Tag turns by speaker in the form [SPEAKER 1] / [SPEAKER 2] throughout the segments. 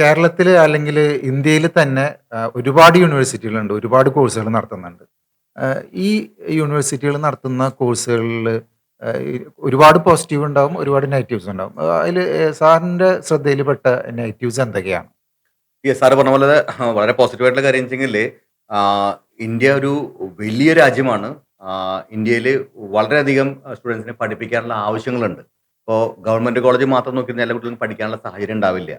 [SPEAKER 1] കേരളത്തിൽ അല്ലെങ്കിൽ ഇന്ത്യയിൽ തന്നെ ഒരുപാട് യൂണിവേഴ്സിറ്റികളുണ്ട് ഒരുപാട് കോഴ്സുകൾ നടത്തുന്നുണ്ട്. ഈ യൂണിവേഴ്സിറ്റികൾ നടത്തുന്ന കോഴ്സുകളിൽ ഒരുപാട് പോസിറ്റീവ് ഉണ്ടാവും ഒരുപാട് നെഗറ്റീവ്സ് ഉണ്ടാവും. അതിൽ സാറിന്റെ ശ്രദ്ധയിൽപ്പെട്ട നെഗറ്റീവ്സ് എന്തൊക്കെയാണ്?
[SPEAKER 2] ഈ സാറ് പറഞ്ഞ പോലെ വളരെ പോസിറ്റീവായിട്ടുള്ള കാര്യം വെച്ചെങ്കിൽ ഇന്ത്യ ഒരു വലിയ രാജ്യമാണ്. ഇന്ത്യയിൽ വളരെയധികം സ്റ്റുഡൻസിനെ പഠിപ്പിക്കാനുള്ള ആവശ്യങ്ങളുണ്ട്. ഇപ്പോൾ ഗവൺമെന്റ് കോളേജ് മാത്രം നോക്കി എല്ലാ കുട്ടികൾക്കും പഠിക്കാനുള്ള സാഹചര്യം ഉണ്ടാവില്ല.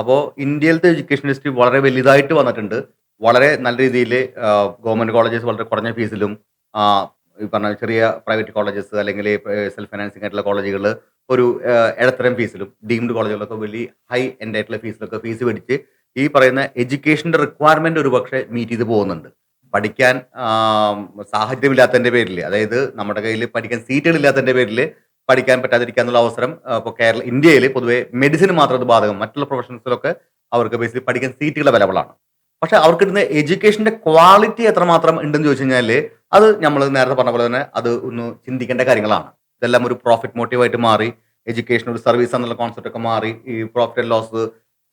[SPEAKER 2] അപ്പോൾ ഇന്ത്യയിലത്തെ എഡ്യൂക്കേഷൻ ഇൻഡസ്ട്രി വളരെ വലുതായിട്ട് വന്നിട്ടുണ്ട്. വളരെ നല്ല രീതിയിൽ ഗവൺമെന്റ് കോളേജസ് വളരെ കുറഞ്ഞ ഫീസിലും ഈ പറഞ്ഞ ചെറിയ പ്രൈവറ്റ് കോളേജസ് അല്ലെങ്കിൽ സെൽഫ് ഫൈനാൻസിങ് ആയിട്ടുള്ള കോളേജുകൾ ഒരു ഇടത്തരം ഫീസിലും ഡീംഡ് കോളേജുകളൊക്കെ വലിയ ഹൈ എൻഡ് ആയിട്ടുള്ള ഫീസിലൊക്കെ ഫീസ് മേടിച്ച് ഈ പറയുന്ന എഡ്യൂക്കേഷന്റെ റിക്വയർമെന്റ് ഒരു പക്ഷേ മീറ്റ് ചെയ്ത് പോകുന്നുണ്ട്. പഠിക്കാൻ സാഹചര്യമില്ലാത്തതിന്റെ പേരിൽ അതായത് നമ്മുടെ കയ്യിൽ പഠിക്കാൻ സീറ്റുകളില്ലാത്തതിന്റെ പേരിൽ പഠിക്കാൻ പറ്റാതിരിക്കാനുള്ള അവസരം ഇപ്പോൾ കേരള ഇന്ത്യയിൽ പൊതുവെ മെഡിസിൻ മാത്രം അത് ബാധകം മറ്റുള്ള പ്രൊഫഷൻസിലൊക്കെ അവർക്ക് ബേസിക്കലി പഠിക്കാൻ സീറ്റുകൾ അവൈലബിൾ ആണ്. പക്ഷെ അവർക്ക് കിട്ടുന്ന എഡ്യൂക്കേഷന്റെ ക്വാളിറ്റി എത്രമാത്രം ഉണ്ടെന്ന് ചോദിച്ചു കഴിഞ്ഞാൽ അത് നമ്മൾ നേരത്തെ പറഞ്ഞ പോലെ തന്നെ അത് ഒന്ന് ചിന്തിക്കേണ്ട കാര്യങ്ങളാണ്. ഇതെല്ലാം ഒരു പ്രോഫിറ്റ് മോട്ടീവായിട്ട് മാറി എഡ്യൂക്കേഷൻ ഒരു സർവീസ് എന്നുള്ള കോൺസെപ്റ്റ് ഒക്കെ മാറി ഈ പ്രോഫിറ്റ് ആൻഡ് ലോസ്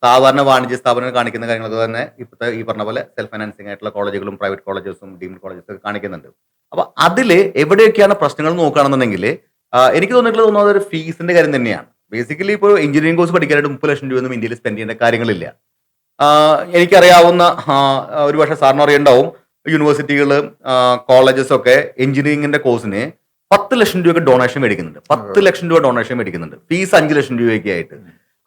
[SPEAKER 2] സാധാരണ വാണിജ്യ സ്ഥാപനങ്ങൾ കാണിക്കുന്ന കാര്യങ്ങളൊക്കെ തന്നെ ഇപ്പോഴത്തെ ഈ പറഞ്ഞ പോലെ സെൽഫ് ഫൈനാൻസിങ് ആയിട്ടുള്ള കോളേജുകളും പ്രൈവറ്റ് കോളേജസും ഡീംഡ് കോളേജസും ഒക്കെ കാണിക്കുന്നുണ്ട്. അപ്പൊ അതിൽ എവിടെയൊക്കെയാണ് പ്രശ്നങ്ങൾ നോക്കുകയാണെന്നുണ്ടെങ്കിൽ എനിക്ക് തോന്നിയിട്ടുള്ളത് തോന്നുന്നത് ഒരു ഫീസിന്റെ കാര്യം തന്നെയാണ്. ബേസിക്കലി ഇപ്പോൾ എഞ്ചിനീയറിംഗ് കോഴ്സ് പഠിക്കാനായിട്ട് മുപ്പത് ലക്ഷം രൂപയൊന്നും ഇന്ത്യയിൽ സ്പെൻഡ് ചെയ്യേണ്ട കാര്യങ്ങളില്ല. എനിക്കറിയാവുന്ന ഒരു പക്ഷേ സാറിന് അറിയണ്ടാവും യൂണിവേഴ്സിറ്റികൾ കോളേജസ് ഒക്കെ എഞ്ചിനീയറിംഗിന്റെ കോഴ്സിന് പത്ത് ലക്ഷം രൂപയ്ക്ക് ഡൊണേഷൻ മേടിക്കുന്നുണ്ട്. പത്ത് ലക്ഷം രൂപ ഡൊണേഷൻ മേടിക്കുന്നുണ്ട്. ഫീസ് അഞ്ച് ലക്ഷം രൂപയൊക്കെ ആയിട്ട്.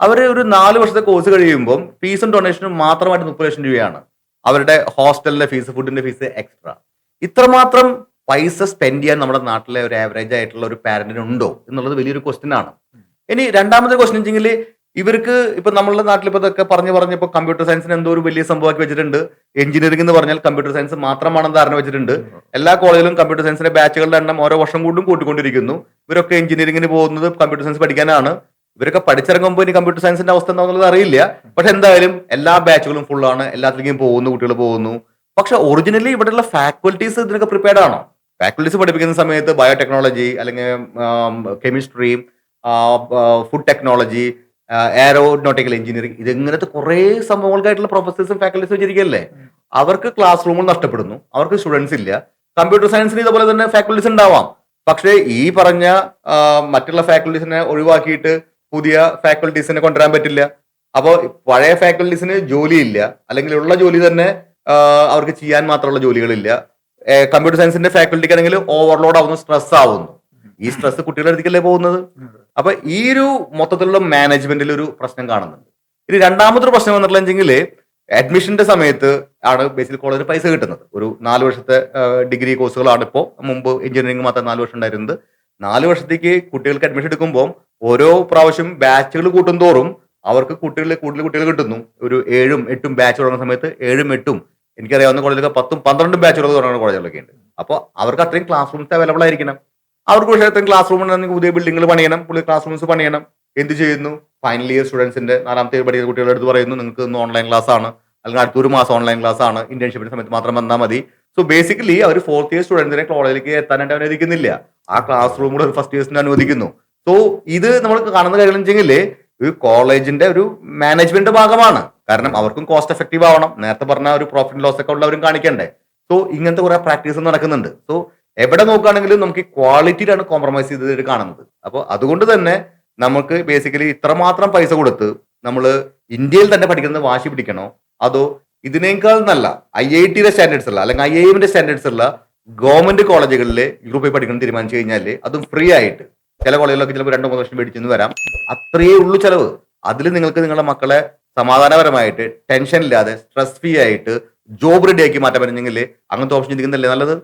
[SPEAKER 2] അവർ ഒരു നാല് വർഷത്തെ കോഴ്സ് കഴിയുമ്പോൾ ഫീസും ഡൊണേഷനും മാത്രമായിട്ട് മുപ്പത് ലക്ഷം രൂപയാണ്. അവരുടെ ഹോസ്റ്റലിന്റെ ഫീസ് ഫുഡിന്റെ ഫീസ് എക്സ്ട്രാ ഇത്രമാത്രം പൈസ സ്പെൻഡ് ചെയ്യാൻ നമ്മുടെ നാട്ടിലെ ഒരു ആവറേജ് ആയിട്ടുള്ള ഒരു പാരന്റിന് ഉണ്ടോ എന്നുള്ളത് വലിയൊരു ക്വസ്റ്റ്യൻ ആണ്. ഇനി രണ്ടാമത്തെ ക്വസ്റ്റ്യൻ വെച്ചെങ്കിൽ ഇവർക്ക് ഇപ്പൊ നമ്മളുടെ നാട്ടിൽ ഇപ്പൊ ഇതൊക്കെ പറഞ്ഞു പറഞ്ഞപ്പോ കമ്പ്യൂട്ടർ സയൻസിന് എന്തോ ഒരു വലിയ സംഭവമാക്കി വെച്ചിട്ടുണ്ട്. എഞ്ചിനീയറിംഗ് എന്ന് പറഞ്ഞാൽ കമ്പ്യൂട്ടർ സയൻസ് മാത്രമാണെന്ന് ധാരണ വെച്ചിട്ടുണ്ട്. എല്ലാ കോളേജിലും കമ്പ്യൂട്ടർ സയൻസിന്റെ ബാച്ചുകളുടെ എണ്ണം ഓരോ വർഷം കൂടും കൂട്ടിക്കൊണ്ടിരിക്കുന്നു. ഇവരൊക്കെ എഞ്ചിനീയറിംഗിന് പോകുന്നത് കമ്പ്യൂട്ടർ സയൻസ് പഠിക്കാനാണ്. ഇവരൊക്കെ പഠിച്ചിറങ്ങുമ്പോൾ ഇനി കമ്പ്യൂട്ടർ സയൻസിന്റെ അവസ്ഥ എന്താണെന്നുള്ളത് അറിയില്ല. പക്ഷെ എന്തായാലും എല്ലാ ബാച്ചുകളും ഫുള്ളാണ് എല്ലാത്തിലേക്കും പോകുന്നു കുട്ടികൾ പോകുന്നു. പക്ഷെ ഒറിജിനലി ഇവിടെയുള്ള ഫാക്കൽറ്റീസ് ഇതിനൊക്കെ പ്രിപ്പയർഡ് ആണോ? ഫാക്കൽറ്റീസ് പഠിപ്പിക്കുന്ന സമയത്ത് ബയോടെക്നോളജി അല്ലെങ്കിൽ chemistry food technology aeronautical engineering ഇതിങ്ങനത്തെ കുറേ സംഭവങ്ങൾക്കായിട്ടുള്ള പ്രൊഫസേഴ്സും ഫാക്കൽറ്റീസും വെച്ചിരിക്കല്ലേ അവർക്ക് ക്ലാസ് റൂമുകൾ നഷ്ടപ്പെടുന്നു. അവർക്ക് സ്റ്റുഡൻസ് ഇല്ല. കമ്പ്യൂട്ടർ സയൻസിന് ഇതുപോലെ തന്നെ ഫാക്കൽറ്റീസ് ഉണ്ടാവാം. പക്ഷേ ഈ പറഞ്ഞ മറ്റുള്ള ഫാക്കൽറ്റീസിനെ ഒഴിവാക്കിയിട്ട് പുതിയ ഫാക്കൽറ്റീസിനെ കൊണ്ടുവരാൻ പറ്റില്ല. അപ്പോൾ പഴയ ഫാക്കൽറ്റീസിന് ജോലിയില്ല. അല്ലെങ്കിൽ ഉള്ള ജോലി തന്നെ അവർക്ക് ചെയ്യാൻ മാത്രമുള്ള ജോലികളില്ല. കമ്പ്യൂട്ടർ സയൻസിന്റെ ഫാക്കൽറ്റിക്ക് ആണെങ്കിൽ ഓവർലോഡ് ആവുന്നു സ്ട്രെസ് ആവുന്നു. ഈ സ്ട്രെസ് കുട്ടികളുടെ അടുത്തേക്കല്ലേ പോകുന്നത്? അപ്പൊ ഈ ഒരു മൊത്തത്തിലുള്ള മാനേജ്മെന്റിൽ ഒരു പ്രശ്നം കാണുന്നുണ്ട്. ഇനി രണ്ടാമതൊരു പ്രശ്നം വന്നിട്ടുണ്ടെങ്കിൽ അഡ്മിഷന്റെ സമയത്ത് ആണ് ബേസിൽ കോളേജിൽ പൈസ കിട്ടുന്നത്. ഒരു നാല് വർഷത്തെ ഡിഗ്രി കോഴ്സുകളാണ് ഇപ്പോൾ മുമ്പ് എഞ്ചിനീയറിംഗ് മാത്രം നാല് വർഷം ഉണ്ടായിരുന്നത്. നാല് വർഷത്തേക്ക് കുട്ടികൾക്ക് അഡ്മിഷൻ എടുക്കുമ്പോൾ ഓരോ പ്രാവശ്യം ബാച്ചുകൾ കൂട്ടും തോറും അവർക്ക് കുട്ടികളിൽ കൂടുതൽ കുട്ടികൾ കിട്ടുന്നു. ഒരു ഏഴും എട്ടും ബാച്ച് തുടങ്ങുന്ന സമയത്ത് ഏഴും എട്ടും എനിക്കറിയാവുന്ന കോളേജിലൊക്കെ പത്തും പന്ത്രണ്ടും ബാച്ചുകൾ തുടങ്ങുന്ന കോളേജുകളൊക്കെ ഉണ്ട്. അപ്പോൾ അവർക്ക് അത്രയും ക്ലാസ് റൂംസ് അവൈലബിൾ ആയിരിക്കണം. അവർക്ക് പക്ഷേ അത്രയും ക്ലാസ് റൂം ഉണ്ടെങ്കിൽ പുതിയ ബിൽഡിങ്ങൾ പണിയണം പുതിയ ക്ലാസ് റൂംസ് പണിയണം. എന്ത് ചെയ്യുന്നു? ഫൈനൽ ഇയർ സ്റ്റുഡൻസിന്റെ നാലാമത്തെ ഇയർ പഠിക്കുന്ന കുട്ടികളുടെ അടുത്ത് പറയുന്നു നിങ്ങൾക്ക് ഇന്ന് ഓൺലൈൻ ക്ലാസ് ആണ്. അല്ലെങ്കിൽ അടുത്തൊരു മാസം ഓൺലൈൻ ക്ലാസ് ആണ്. ഇന്റേൺഷിപ്പിന്റെ സമയത്ത് മാത്രം വന്നാൽ മതി. സോ ബേസിക്കലി അവർ ഫോർത്ത് ഇയർ സ്റ്റുഡൻസിനെ കോളേജിലേക്ക് എത്താനായിട്ട് അനുവദിക്കുന്നില്ല. ആ ക്ലാസ് റൂം കൂടെ ഫസ്റ്റ് ഇയേഴ്സിന് അനുവദിക്കുന്നു. സോ ഇത് നമ്മൾ കാണുന്ന കാര്യങ്ങൾ വെച്ചെങ്കിൽ ഒരു കോളേജിന്റെ ഒരു മാനേജ്മെന്റ് ഭാഗമാണ്. കാരണം അവർക്കും കോസ്റ്റ് എഫക്റ്റീവ് ആവണം. നേരത്തെ പറഞ്ഞ ഒരു പ്രോഫിറ്റ് ലോസ് ഒക്കെ ഉള്ളവരും കാണിക്കണ്ടേ. സോ ഇങ്ങനത്തെ കുറെ പ്രാക്ടീസ് നടക്കുന്നുണ്ട്. സോ എവിടെ നോക്കുകയാണെങ്കിലും നമുക്ക് ക്വാളിറ്റിയിലാണ് കോംപ്രമൈസ് ചെയ്തിട്ട് കാണുന്നത്. അപ്പോൾ അതുകൊണ്ട് തന്നെ നമുക്ക് ബേസിക്കലി ഇത്രമാത്രം പൈസ കൊടുത്ത് നമ്മൾ ഇന്ത്യയിൽ തന്നെ പഠിക്കുന്നത് വാശി പിടിക്കണോ? അതോ ഇതിനേക്കാൾ നല്ല ഐ ഐ ടിയുടെ സ്റ്റാൻഡേർഡ്സ് ഉള്ള അല്ലെങ്കിൽ ഐ ഐ എമ്മിന്റെ സ്റ്റാൻഡേർഡ്സ് ഉള്ള ഗവൺമെന്റ് കോളേജുകളിൽ യൂറോപ്പിൽ പഠിക്കണം തീരുമാനിച്ചു കഴിഞ്ഞാൽ അതും ഫ്രീ ആയിട്ട് ചില കോളേജിലൊക്കെ ചിലപ്പോൾ രണ്ടോ മൂന്ന് വർഷം മേടിച്ചെന്ന് വരാം. അത്രയേ ഉള്ളൂ ചെലവ്. അതിൽ നിങ്ങൾക്ക് നിങ്ങളുടെ മക്കളെ സമാധാനപരമായിട്ട് ടെൻഷൻ ഇല്ലാതെ സ്ട്രെസ് ഫ്രീ ആയിട്ട് ജോബ് റെഡി ആക്കി മാറ്റാൻ പറ്റുന്നെങ്കിൽ അങ്ങനത്തെ ഓപ്ഷൻ ചിന്തിക്കുന്നതല്ലേ നല്ലത്?